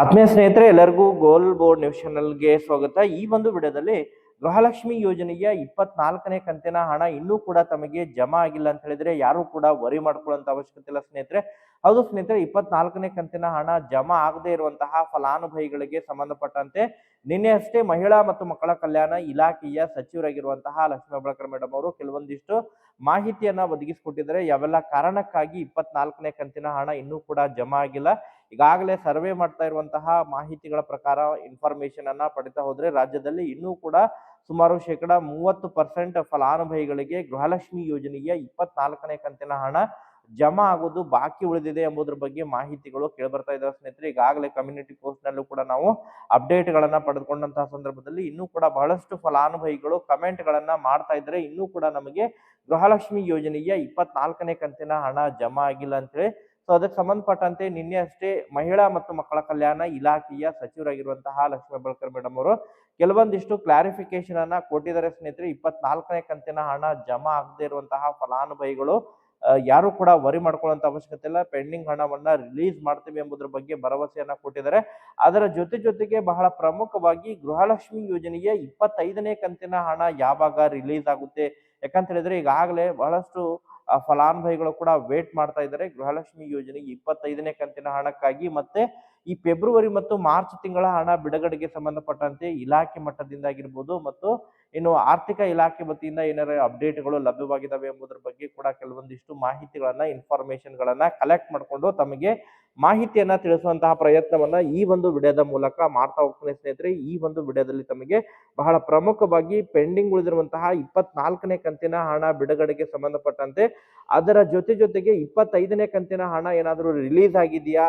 ಆತ್ಮೀಯ ಸ್ನೇಹಿತರೆ, ಎಲ್ಲರಿಗೂ ಗೋಲ್ ಬೋರ್ಡ್ ನ್ಯೂಸ್ ಚಾನಲ್ಗೆ ಸ್ವಾಗತ. ಈ ಒಂದು ವಿಡಿಯೋದಲ್ಲಿ ಗೃಹಲಕ್ಷ್ಮಿ ಯೋಜನೆಯ ಇಪ್ಪತ್ನಾಲ್ಕನೇ ಕಂತಿನ ಹಣ ಇನ್ನೂ ಕೂಡ ತಮಗೆ ಜಮಾ ಆಗಿಲ್ಲ ಅಂತ ಹೇಳಿದ್ರೆ ಯಾರು ಕೂಡ ವರಿ ಮಾಡ್ಕೊಳ್ಳುವಂತ ಅವಶ್ಯಕತೆ ಇಲ್ಲ ಸ್ನೇಹಿತರೆ. ಹೌದು ಸ್ನೇಹಿತರೆ, ಇಪ್ಪತ್ನಾಲ್ಕನೇ ಕಂತಿನ ಹಣ ಜಮಾ ಆಗದೆ ಇರುವಂತಹ ಫಲಾನುಭವಿಗಳಿಗೆ ಸಂಬಂಧಪಟ್ಟಂತೆ ನಿನ್ನೆ ಅಷ್ಟೇ ಮಹಿಳಾ ಮತ್ತು ಮಕ್ಕಳ ಕಲ್ಯಾಣ ಇಲಾಖೆಯ ಸಚಿವರಾಗಿರುವಂತಹ ಲಕ್ಷ್ಮೀ ಹೆಬ್ಬಾಳ್ಕರ್ ಮೇಡಮ್ ಅವರು ಕೆಲವೊಂದಿಷ್ಟು ಮಾಹಿತಿಯನ್ನ ಒದಗಿಸಿಕೊಟ್ಟಿದ್ದಾರೆ. ಯಾವೆಲ್ಲ ಕಾರಣಕ್ಕಾಗಿ ಇಪ್ಪತ್ನಾಲ್ಕನೇ ಕಂತಿನ ಹಣ ಇನ್ನೂ ಕೂಡ ಜಮಾ ಆಗಿಲ್ಲ? ಈಗಾಗಲೇ ಸರ್ವೆ ಮಾಡ್ತಾ ಇರುವಂತಹ ಮಾಹಿತಿಗಳ ಪ್ರಕಾರ ಇನ್ಫಾರ್ಮೇಶನ್ ಅನ್ನ ಪಡಿತಾ ಹೋದ್ರೆ ರಾಜ್ಯದಲ್ಲಿ ಇನ್ನೂ ಕೂಡ ಸುಮಾರು ಶೇಕಡ ಮೂವತ್ತು ಪರ್ಸೆಂಟ್ ಫಲಾನುಭವಿಗಳಿಗೆ ಗೃಹಲಕ್ಷ್ಮಿ ಯೋಜನೆಯ ಇಪ್ಪತ್ನಾಲ್ಕನೇ ಕಂತಿನ ಹಣ ಜಮಾ ಆಗೋದು ಬಾಕಿ ಉಳಿದಿದೆ ಎಂಬುದ್ರ ಬಗ್ಗೆ ಮಾಹಿತಿಗಳು ಕೇಳ್ಬರ್ತಾ ಇದಾವೆ ಸ್ನೇಹಿತರೆ. ಈಗಾಗಲೇ ಕಮ್ಯುನಿಟಿ ಪೋಸ್ಟ್ ನಲ್ಲೂ ಕೂಡ ನಾವು ಅಪ್ಡೇಟ್ ಗಳನ್ನ ಪಡೆದುಕೊಂಡಂತಹ ಸಂದರ್ಭದಲ್ಲಿ ಇನ್ನೂ ಕೂಡ ಬಹಳಷ್ಟು ಫಲಾನುಭವಿಗಳು ಕಮೆಂಟ್ ಗಳನ್ನ ಮಾಡ್ತಾ ಇನ್ನೂ ಕೂಡ ನಮಗೆ ಗೃಹಲಕ್ಷ್ಮಿ ಯೋಜನೆಯ ಇಪ್ಪತ್ನಾಲ್ಕನೇ ಕಂತಿನ ಹಣ ಜಮಾ ಆಗಿಲ್ಲ ಅಂತೇಳಿ. ಸೊ ಅದಕ್ಕೆ ಸಂಬಂಧಪಟ್ಟಂತೆ ನಿನ್ನೆ ಅಷ್ಟೇ ಮಹಿಳಾ ಮತ್ತು ಮಕ್ಕಳ ಕಲ್ಯಾಣ ಇಲಾಖೆಯ ಸಚಿವರಾಗಿರುವಂತಹ ಲಕ್ಷ್ಮೀ ಹೆಬ್ಬಾಳ್ಕರ್ ಮೇಡಮ್ ಅವರು ಕೆಲವೊಂದಿಷ್ಟು ಕ್ಲಾರಿಫಿಕೇಶನ್ ಅನ್ನ ಕೊಟ್ಟಿದ್ದಾರೆ ಸ್ನೇಹಿತರೆ. ಇಪ್ಪತ್ನಾಲ್ಕನೇ ಕಂತಿನ ಹಣ ಜಮಾ ಆಗದೆ ಇರುವಂತಹ ಫಲಾನುಭವಿಗಳು ಯಾರು ಕೂಡ ವರಿ ಮಾಡ್ಕೊಳ್ಳುವಂತ ಅವಶ್ಯಕತೆ ಇಲ್ಲ. ಪೆಂಡಿಂಗ್ ಹಣವನ್ನ ರಿಲೀಸ್ ಮಾಡ್ತೀವಿ ಎಂಬುದರ ಬಗ್ಗೆ ಭರವಸೆಯನ್ನ ಕೊಟ್ಟಿದ್ದಾರೆ. ಅದರ ಜೊತೆ ಜೊತೆಗೆ ಬಹಳ ಪ್ರಮುಖವಾಗಿ ಗೃಹಲಕ್ಷ್ಮಿ ಯೋಜನೆಯ ಇಪ್ಪತ್ತೈದನೇ ಕಂತಿನ ಹಣ ಯಾವಾಗ ರಿಲೀಸ್ ಆಗುತ್ತೆ? ಯಾಕಂತ ಹೇಳಿದ್ರೆ ಈಗಾಗಲೇ ಬಹಳಷ್ಟು ಫಲಾನುಭವಿಗಳು ಕೂಡ ವೇಟ್ ಮಾಡ್ತಾ ಇದ್ದಾರೆ. ಗೃಹಲಕ್ಷ್ಮಿ ಯೋಜನೆಗೆ ಇಪ್ಪತ್ತೈದನೇ ಕಂತಿನ ಹಣಕ್ಕಾಗಿ ಮತ್ತೆ ಈ ಫೆಬ್ರವರಿ ಮತ್ತು ಮಾರ್ಚ್ ತಿಂಗಳ ಹಣ ಬಿಡುಗಡೆಗೆ ಸಂಬಂಧಪಟ್ಟಂತೆ ಇಲಾಖೆ ಮಟ್ಟದಿಂದ ಆಗಿರ್ಬೋದು ಮತ್ತು ಇನ್ನು ಆರ್ಥಿಕ ಇಲಾಖೆ ವತಿಯಿಂದ ಏನಾರ ಅಪ್ಡೇಟ್ಗಳು ಲಭ್ಯವಾಗಿದ್ದಾವೆ ಎಂಬುದರ ಬಗ್ಗೆ ಕೂಡ ಕೆಲವೊಂದಿಷ್ಟು ಮಾಹಿತಿಗಳನ್ನ ಇನ್ಫಾರ್ಮೇಶನ್ ಗಳನ್ನ ಕಲೆಕ್ಟ್ ಮಾಡಿಕೊಂಡು ತಮಗೆ ಮಾಹಿತಿಯನ್ನ ತಿಳಿಸುವಂತಹ ಪ್ರಯತ್ನವನ್ನ ಈ ಒಂದು ವಿಡಿಯೋದ ಮೂಲಕ ಮಾಡ್ತಾ ಹೋಗ್ತೇನೆ ಸ್ನೇಹಿತರೆ. ಈ ಒಂದು ವಿಡಿಯೋದಲ್ಲಿ ತಮಗೆ ಬಹಳ ಪ್ರಮುಖವಾಗಿ ಪೆಂಡಿಂಗ್ ಉಳಿದಿರುವಂತಹ ಇಪ್ಪತ್ನಾಲ್ಕನೇ ಕಂತಿನ ಹಣ ಬಿಡುಗಡೆಗೆ ಸಂಬಂಧಪಟ್ಟಂತೆ ಅದರ ಜೊತೆ ಜೊತೆಗೆ ಇಪ್ಪತ್ತೈದನೇ ಕಂತಿನ ಹಣ ಏನಾದರೂ ರಿಲೀಸ್ ಆಗಿದೆಯಾ?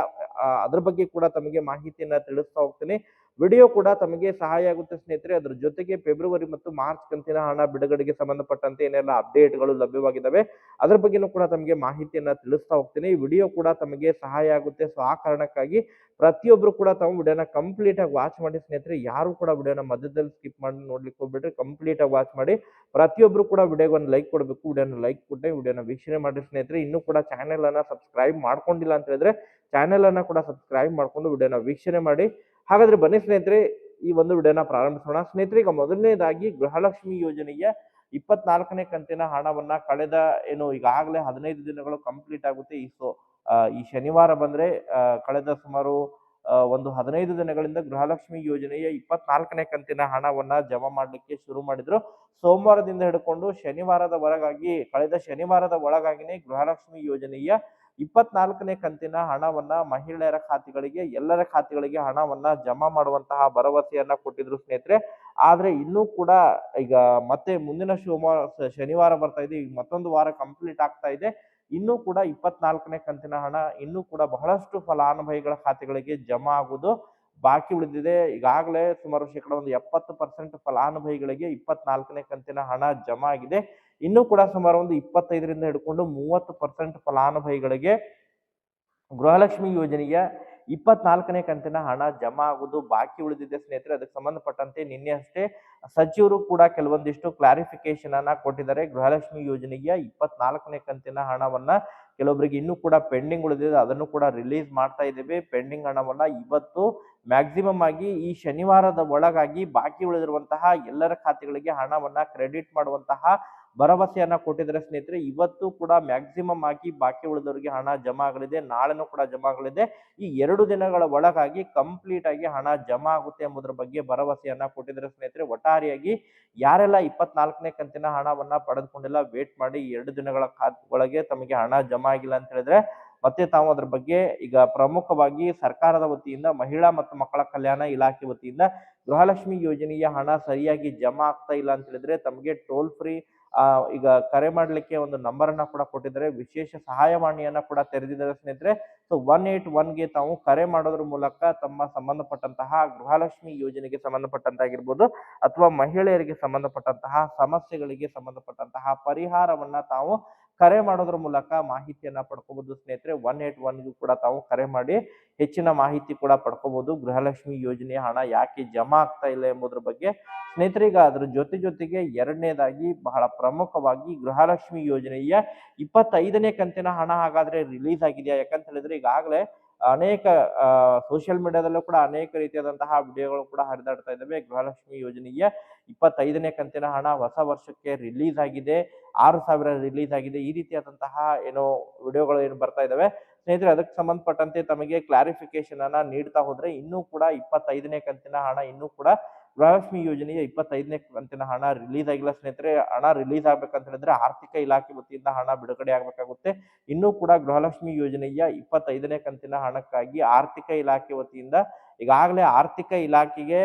ಅದ್ರ ಬಗ್ಗೆ ಕೂಡ ತಮಗೆ ಮಾಹಿತಿಯನ್ನ ತಿಳಿಸ್ತಾ ಹೋಗ್ತೀನಿ. ವಿಡಿಯೋ ಕೂಡ ತಮಗೆ ಸಹಾಯ ಆಗುತ್ತೆ ಸ್ನೇಹಿತರೆ. ಅದ್ರ ಜೊತೆಗೆ ಫೆಬ್ರವರಿ ಮತ್ತು ಮಾರ್ಚ್ ಕಂತಿನ ಹಣ ಬಿಡುಗಡೆಗೆ ಸಂಬಂಧಪಟ್ಟಂತೆ ಏನೆಲ್ಲ ಅಪ್ಡೇಟ್ಗಳು ಲಭ್ಯವಾಗಿದ್ದಾವೆ ಅದ್ರ ಬಗ್ಗೆನೂ ಕೂಡ ತಮಗೆ ಮಾಹಿತಿಯನ್ನ ತಿಳಿಸ್ತಾ ಹೋಗ್ತೀನಿ. ವಿಡಿಯೋ ಕೂಡ ತಮಗೆ ಸಹಾಯ ಆಗುತ್ತೆ. ಸೊ ಆ ಕಾರಣಕ್ಕಾಗಿ ಪ್ರತಿಯೊಬ್ರು ಕೂಡ ತಮ್ಮ ವಿಡಿಯೋನ ಕಂಪ್ಲೀಟ್ ಆಗಿ ವಾಚ್ ಮಾಡಿ ಸ್ನೇಹಿತರೆ. ಯಾರು ಕೂಡ ವಿಡಿಯೋನ ಮಧ್ಯದಲ್ಲಿ ಸ್ಕಿಪ್ ಮಾಡಿ ನೋಡ್ಲಿಕ್ಕೆ ಹೋಗ್ಬಿಟ್ರೆ ಕಂಪ್ಲೀಟ್ ಆಗಿ ವಾಚ್ ಮಾಡಿ ಪ್ರತಿಯೊಬ್ರು ಕೂಡ ವಿಡಿಯೋಗೆ ಒಂದು ಲೈಕ್ ಕೊಡಬೇಕು. ವಿಡಿಯೋನ ಲೈಕ್ ಕೊಟ್ಟೆ ವಿಡಿಯೋನ ವೀಕ್ಷಣೆ ಮಾಡಿ ಸ್ನೇಹಿತರೆ. ಇನ್ನೂ ಕೂಡ ಚಾನೆಲ್ ಅನ್ನ ಸಬ್ಸ್ಕ್ರೈಬ್ ಮಾಡ್ಕೊಂಡಿಲ್ಲ ಅಂತ ಹೇಳಿದ್ರೆ ಚಾನೆಲ್ ಅನ್ನ ಕೂಡ ಸಬ್ಸ್ಕ್ರೈಬ್ ಮಾಡ್ಕೊಂಡು ವಿಡಿಯೋನ ವೀಕ್ಷಣೆ ಮಾಡಿ ಹಾಗಾದ್ರೆ ಬನ್ನಿ ಸ್ನೇಹಿತರೆ, ಈ ಒಂದು ವಿಡಿಯೋನ ಪ್ರಾರಂಭಿಸೋಣ. ಸ್ನೇಹಿತರೆ, ಈಗ ಮೊದಲನೇದಾಗಿ ಗೃಹಲಕ್ಷ್ಮಿ ಯೋಜನೆಯ ಇಪ್ಪತ್ನಾಲ್ಕನೇ ಕಂತಿನ ಹಣವನ್ನ ಕಳೆದ ಏನು ಈಗಾಗಲೇ ಹದಿನೈದು ದಿನಗಳು ಕಂಪ್ಲೀಟ್ ಆಗುತ್ತೆ. ಈ ಸೊ ಈ ಶನಿವಾರ ಬಂದ್ರೆ ಕಳೆದ ಸುಮಾರು ಒಂದು ಹದಿನೈದು ದಿನಗಳಿಂದ ಗೃಹಲಕ್ಷ್ಮಿ ಯೋಜನೆಯ ಇಪ್ಪತ್ನಾಲ್ಕನೇ ಕಂತಿನ ಹಣವನ್ನ ಜಮಾ ಮಾಡಲಿಕ್ಕೆ ಶುರು ಮಾಡಿದ್ರು. ಸೋಮವಾರದಿಂದ ಹಿಡ್ಕೊಂಡು ಶನಿವಾರದ ಒಳಗಾಗಿ ಕಳೆದ ಶನಿವಾರದ ಒಳಗಾಗಿನೇ ಗೃಹಲಕ್ಷ್ಮಿ ಯೋಜನೆಯ ಇಪ್ಪತ್ನಾಲ್ಕನೇ ಕಂತಿನ ಹಣವನ್ನ ಮಹಿಳೆಯರ ಖಾತೆಗಳಿಗೆ, ಎಲ್ಲರ ಖಾತೆಗಳಿಗೆ ಹಣವನ್ನ ಜಮಾ ಮಾಡುವಂತಹ ಭರವಸೆಯನ್ನ ಕೊಟ್ಟಿದ್ರು ಸ್ನೇಹಿತರೆ. ಆದ್ರೆ ಇನ್ನೂ ಕೂಡ ಈಗ ಮತ್ತೆ ಮುಂದಿನ ಸೋಮವಾರ, ಶನಿವಾರ ಬರ್ತಾ ಇದೆ. ಈಗ ಮತ್ತೊಂದು ವಾರ ಕಂಪ್ಲೀಟ್ ಆಗ್ತಾ ಇದೆ. ಇನ್ನೂ ಕೂಡ ಇಪ್ಪತ್ನಾಲ್ಕನೇ ಕಂತಿನ ಹಣ, ಇನ್ನೂ ಕೂಡ ಬಹಳಷ್ಟು ಫಲಾನುಭವಿಗಳ ಖಾತೆಗಳಿಗೆ ಜಮಾ ಆಗುವುದು ಬಾಕಿ ಉಳಿದಿದೆ. ಈಗಾಗಲೇ ಸುಮಾರು ಶೇಕಡ ಒಂದು ಎಪ್ಪತ್ತು ಪರ್ಸೆಂಟ್ ಫಲಾನುಭವಿಗಳಿಗೆ ಇಪ್ಪತ್ನಾಲ್ಕನೇ ಕಂತಿನ ಹಣ ಜಮಾ ಆಗಿದೆ. ಇನ್ನೂ ಕೂಡ ಸುಮಾರು ಒಂದು ಇಪ್ಪತ್ತೈದರಿಂದ ಹಿಡ್ಕೊಂಡು ಮೂವತ್ತು ಪರ್ಸೆಂಟ್ ಫಲಾನುಭವಿಗಳಿಗೆ ಗೃಹಲಕ್ಷ್ಮಿ ಯೋಜನೆಯ ಇಪ್ಪತ್ನಾಲ್ಕನೇ ಕಂತಿನ ಹಣ ಜಮಾ ಆಗುವುದು ಬಾಕಿ ಉಳಿದಿದೆ ಸ್ನೇಹಿತರೆ. ಅದಕ್ಕೆ ಸಂಬಂಧಪಟ್ಟಂತೆ ನಿನ್ನೆ ಅಷ್ಟೇ ಸಚಿವರು ಕೂಡ ಕೆಲವೊಂದಿಷ್ಟು ಕ್ಲಾರಿಫಿಕೇಶನ್ ಅನ್ನ ಕೊಟ್ಟಿದ್ದಾರೆ. ಗೃಹಲಕ್ಷ್ಮಿ ಯೋಜನೆಯ ಇಪ್ಪತ್ನಾಲ್ಕನೇ ಕಂತಿನ ಹಣವನ್ನ ಕೆಲವೊಬ್ಬರಿಗೆ ಇನ್ನೂ ಕೂಡ ಪೆಂಡಿಂಗ್ ಉಳಿದಿದೆ. ಅದನ್ನು ಕೂಡ ರಿಲೀಸ್ ಮಾಡ್ತಾ ಇದ್ದೇವೆ. ಪೆಂಡಿಂಗ್ ಹಣವನ್ನ ಇವತ್ತು ಮ್ಯಾಕ್ಸಿಮಮ್ ಆಗಿ ಈ ಶನಿವಾರದ ಒಳಗಾಗಿ ಬಾಕಿ ಉಳಿದಿರುವಂತಹ ಎಲ್ಲರ ಖಾತೆಗಳಿಗೆ ಹಣವನ್ನ ಕ್ರೆಡಿಟ್ ಮಾಡುವಂತಹ ಭರವಸೆಯನ್ನ ಕೊಟ್ಟಿದ್ದಾರೆ ಸ್ನೇಹಿತರೆ, ಇವತ್ತು ಕೂಡ ಮ್ಯಾಕ್ಸಿಮಮ್ ಆಗಿ ಬಾಕಿ ಉಳಿದವರಿಗೆ ಹಣ ಜಮಾ ಆಗಲಿದೆ, ನಾಳೆನೂ ಕೂಡ ಜಮಾ ಆಗಲಿದೆ. ಈ ಎರಡು ದಿನಗಳ ಒಳಗಾಗಿ ಕಂಪ್ಲೀಟ್ ಆಗಿ ಹಣ ಜಮಾ ಆಗುತ್ತೆ ಎಂಬುದರ ಬಗ್ಗೆ ಭರವಸೆಯನ್ನ ಕೊಟ್ಟಿದ್ದಾರೆ ಸ್ನೇಹಿತರೆ. ಒಟ್ಟಾರೆಯಾಗಿ ಯಾರೆಲ್ಲ ಇಪ್ಪತ್ನಾಲ್ಕನೇ ಕಂತಿನ ಹಣವನ್ನ ಪಡೆದುಕೊಂಡಿಲ್ಲ ವೇಟ್ ಮಾಡಿ ಎರಡು ದಿನಗಳ ಒಳಗೆ ತಮಗೆ ಹಣ ಜಮಾ ಆಗಿಲ್ಲ ಅಂತ ಹೇಳಿದ್ರೆ, ಮತ್ತೆ ತಾವು ಅದ್ರ ಬಗ್ಗೆ ಈಗ ಪ್ರಮುಖವಾಗಿ ಸರ್ಕಾರದ ವತಿಯಿಂದ, ಮಹಿಳಾ ಮತ್ತು ಮಕ್ಕಳ ಕಲ್ಯಾಣ ಇಲಾಖೆ ವತಿಯಿಂದ ಗೃಹಲಕ್ಷ್ಮಿ ಯೋಜನೆಯ ಹಣ ಸರಿಯಾಗಿ ಜಮಾ ಆಗ್ತಾ ಇಲ್ಲ ಅಂತ ಹೇಳಿದ್ರೆ, ತಮಗೆ ಟೋಲ್ ಫ್ರೀ ಈಗ ಕರೆ ಮಾಡಲಿಕ್ಕೆ ಒಂದು ನಂಬರ್ ಅನ್ನ ಕೂಡ ಕೊಟ್ಟಿದ್ದಾರೆ. ವಿಶೇಷ ಸಹಾಯವಾಣಿಯನ್ನ ಕೂಡ ತೆರೆದಿದ್ದಾರೆ ಸ್ನೇಹಿತರೆ. ಸೊ ಒನ್ ಏಟ್ ಒನ್ಗೆ ತಾವು ಕರೆ ಮಾಡೋದ್ರ ಮೂಲಕ ತಮ್ಮ ಸಂಬಂಧಪಟ್ಟಂತಹ ಗೃಹಲಕ್ಷ್ಮಿ ಯೋಜನೆಗೆ ಸಂಬಂಧಪಟ್ಟಂತಾಗಿರ್ಬೋದು ಅಥವಾ ಮಹಿಳೆಯರಿಗೆ ಸಂಬಂಧಪಟ್ಟಂತಹ ಸಮಸ್ಯೆಗಳಿಗೆ ಸಂಬಂಧಪಟ್ಟಂತಹ ಪರಿಹಾರವನ್ನ ತಾವು ಕರೆ ಮಾಡೋದ್ರ ಮೂಲಕ ಮಾಹಿತಿಯನ್ನ ಪಡ್ಕೋಬಹುದು ಸ್ನೇಹಿತರೆ. ಒನ್ ಏಟ್ ಒನ್ಗೂ ಕೂಡ ತಾವು ಕರೆ ಮಾಡಿ ಹೆಚ್ಚಿನ ಮಾಹಿತಿ ಕೂಡ ಪಡ್ಕೋಬಹುದು ಗೃಹಲಕ್ಷ್ಮಿ ಯೋಜನೆ ಹಣ ಯಾಕೆ ಜಮಾ ಆಗ್ತಾ ಇಲ್ಲ ಎಂಬುದ್ರ ಬಗ್ಗೆ ಸ್ನೇಹಿತರಿಗೆ ಅದ್ರ ಜೊತೆ ಜೊತೆಗೆ ಎರಡನೇದಾಗಿ ಬಹಳ ಪ್ರಮುಖವಾಗಿ ಗೃಹಲಕ್ಷ್ಮಿ ಯೋಜನೆಯ ಇಪ್ಪತ್ತೈದನೇ ಕಂತಿನ ಹಣ ಹಾಗಾದ್ರೆ ರಿಲೀಸ್ ಆಗಿದೆಯಾ? ಯಾಕಂತ ಹೇಳಿದ್ರೆ ಈಗಾಗಲೇ ಅನೇಕ ಸೋಷಿಯಲ್ ಮೀಡಿಯಾದಲ್ಲೂ ಕೂಡ ಅನೇಕ ರೀತಿಯಾದಂತಹ ವಿಡಿಯೋಗಳು ಕೂಡ ಹರಿದಾಡ್ತಾ ಇದ್ದಾವೆ. ಗೃಹಲಕ್ಷ್ಮಿ ಯೋಜನೆಯ ಇಪ್ಪತ್ತೈದನೇ ಕಂತಿನ ಹಣ ಹೊಸ ವರ್ಷಕ್ಕೆ ರಿಲೀಸ್ ಆಗಿದೆ. ಆರು ಸಾವಿರ ರಿಲೀಸ್ ಆಗಿದೆ. ಈ ರೀತಿಯಾದಂತಹ ಏನೋ ವಿಡಿಯೋಗಳು ಏನು ಬರ್ತಾ ಇದ್ದಾವೆ. ಸ್ನೇಹಿತರೆ, ಅದಕ್ಕೆ ಸಂಬಂಧಪಟ್ಟಂತೆ ತಮಗೆ ಕ್ಲಾರಿಫಿಕೇಶನ್ ಅನ್ನ ನೀಡ್ತಾ ಹೋದ್ರೆ ಇನ್ನೂ ಕೂಡ ಇಪ್ಪತ್ತೈದನೇ ಕಂತಿನ ಹಣ ಇನ್ನೂ ಕೂಡ ಗೃಹಲಕ್ಷ್ಮಿ ಯೋಜನೆಯ ಇಪ್ಪತ್ತೈದನೇ ಕಂತಿನ ಹಣ ರಿಲೀಸ್ ಆಗಿಲ್ಲ ಸ್ನೇಹಿತರೆ. ಹಣ ರಿಲೀಸ್ ಆಗ್ಬೇಕಂತ ಹೇಳಿದ್ರೆ ಆರ್ಥಿಕ ಇಲಾಖೆ ವತಿಯಿಂದ ಹಣ ಬಿಡುಗಡೆ ಆಗಬೇಕಾಗುತ್ತೆ. ಇನ್ನೂ ಕೂಡ ಗೃಹಲಕ್ಷ್ಮಿ ಯೋಜನೆಯ ಇಪ್ಪತ್ತೈದನೇ ಕಂತಿನ ಹಣಕ್ಕಾಗಿ ಆರ್ಥಿಕ ಇಲಾಖೆ ವತಿಯಿಂದ, ಈಗಾಗಲೇ ಆರ್ಥಿಕ ಇಲಾಖೆಗೆ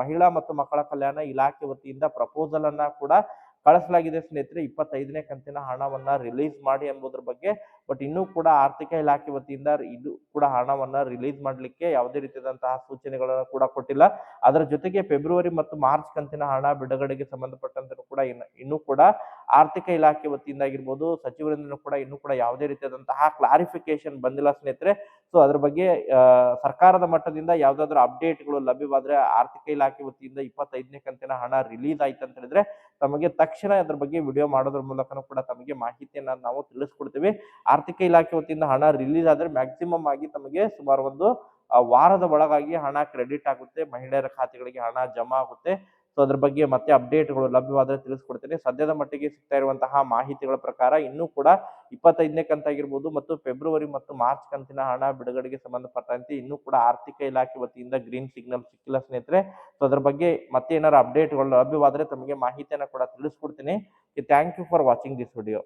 ಮಹಿಳಾ ಮತ್ತು ಮಕ್ಕಳ ಕಲ್ಯಾಣ ಇಲಾಖೆ ವತಿಯಿಂದ ಪ್ರಪೋಸಲ್ ಅನ್ನ ಕೂಡ ಕಳಿಸಲಾಗಿದೆ ಸ್ನೇಹಿತರೆ, ಇಪ್ಪತ್ತೈದನೇ ಕಂತಿನ ಹಣವನ್ನ ರಿಲೀಸ್ ಮಾಡಿ ಎಂಬುದ್ರ ಬಗ್ಗೆ. ಬಟ್ ಇನ್ನೂ ಕೂಡ ಆರ್ಥಿಕ ಇಲಾಖೆ ವತಿಯಿಂದ ಇದು ಕೂಡ ಹಣವನ್ನ ರಿಲೀಸ್ ಮಾಡಲಿಕ್ಕೆ ಯಾವುದೇ ರೀತಿಯಾದಂತಹ ಸೂಚನೆಗಳನ್ನು ಕೂಡ ಕೊಟ್ಟಿಲ್ಲ. ಅದರ ಜೊತೆಗೆ ಫೆಬ್ರವರಿ ಮತ್ತು ಮಾರ್ಚ್ ಕಂತಿನ ಹಣ ಬಿಡುಗಡೆಗೆ ಸಂಬಂಧಪಟ್ಟಂತೆ ಕೂಡ ಇನ್ನು ಕೂಡ ಆರ್ಥಿಕ ಇಲಾಖೆ ವತಿಯಿಂದ ಆಗಿರ್ಬೋದು ಸಚಿವರಿಂದ ಕೂಡ ಇನ್ನೂ ಕೂಡ ಯಾವುದೇ ರೀತಿಯಾದಂತಹ ಕ್ಲಾರಿಫಿಕೇಶನ್ ಬಂದಿಲ್ಲ ಸ್ನೇಹಿತರೆ. ಸೊ ಅದ್ರ ಬಗ್ಗೆ ಸರ್ಕಾರದ ಮಟ್ಟದಿಂದ ಯಾವ್ದಾದ್ರು ಅಪ್ಡೇಟ್ಗಳು ಲಭ್ಯವಾದ್ರೆ ಆರ್ಥಿಕ ಇಲಾಖೆ ವತಿಯಿಂದ ಇಪ್ಪತ್ತೈದನೇ ಕಂತಿನ ಹಣ ರಿಲೀಸ್ ಆಯ್ತು ಅಂತ ಹೇಳಿದ್ರೆ ತಮಗೆ ತಕ್ಷಣ ಅದ್ರ ಬಗ್ಗೆ ವಿಡಿಯೋ ಮಾಡೋದ್ರ ಮೂಲಕನೂ ಕೂಡ ತಮಗೆ ಮಾಹಿತಿಯನ್ನ ನಾವು ತಿಳಿಸ್ಕೊಡ್ತೀವಿ. ಆರ್ಥಿಕ ಇಲಾಖೆ ವತಿಯಿಂದ ಹಣ ರಿಲೀಸ್ ಆದ್ರೆ ಮ್ಯಾಕ್ಸಿಮಮ್ ಆಗಿ ತಮಗೆ ಸುಮಾರು ಒಂದು ವಾರದ ಒಳಗಾಗಿ ಹಣ ಕ್ರೆಡಿಟ್ ಆಗುತ್ತೆ, ಮಹಿಳೆಯರ ಖಾತೆಗಳಿಗೆ ಹಣ ಜಮಾ ಆಗುತ್ತೆ. ಸೊ ಅದ್ರ ಬಗ್ಗೆ ಮತ್ತೆ ಅಪ್ಡೇಟ್ಗಳು ಲಭ್ಯವಾದರೆ ತಿಳಿಸ್ಕೊಡ್ತೀನಿ. ಸದ್ಯದ ಮಟ್ಟಿಗೆ ಸಿಗ್ತಾ ಇರುವಂತಹ ಮಾಹಿತಿಗಳ ಪ್ರಕಾರ ಇನ್ನೂ ಕೂಡ ಇಪ್ಪತ್ತೈದನೇ ಕಂತಾಗಿರ್ಬೋದು ಮತ್ತು ಫೆಬ್ರವರಿ ಮತ್ತು ಮಾರ್ಚ್ ಕಂತಿನ ಹಣ ಬಿಡುಗಡೆಗೆ ಸಂಬಂಧಪಟ್ಟಂತೆ ಇನ್ನೂ ಕೂಡ ಆರ್ಥಿಕ ಇಲಾಖೆ ವತಿಯಿಂದ ಗ್ರೀನ್ ಸಿಗ್ನಲ್ ಸಿಕ್ಕಿಲ್ಲ ಸ್ನೇಹಿತರೆ. ಸೊ ಅದ್ರ ಬಗ್ಗೆ ಮತ್ತೆ ಏನಾರು ಅಪ್ಡೇಟ್ಗಳು ಲಭ್ಯವಾದರೆ ತಮಗೆ ಮಾಹಿತಿಯನ್ನ ಕೂಡ ತಿಳಿಸ್ಕೊಡ್ತೀನಿ. Thank you for watching this video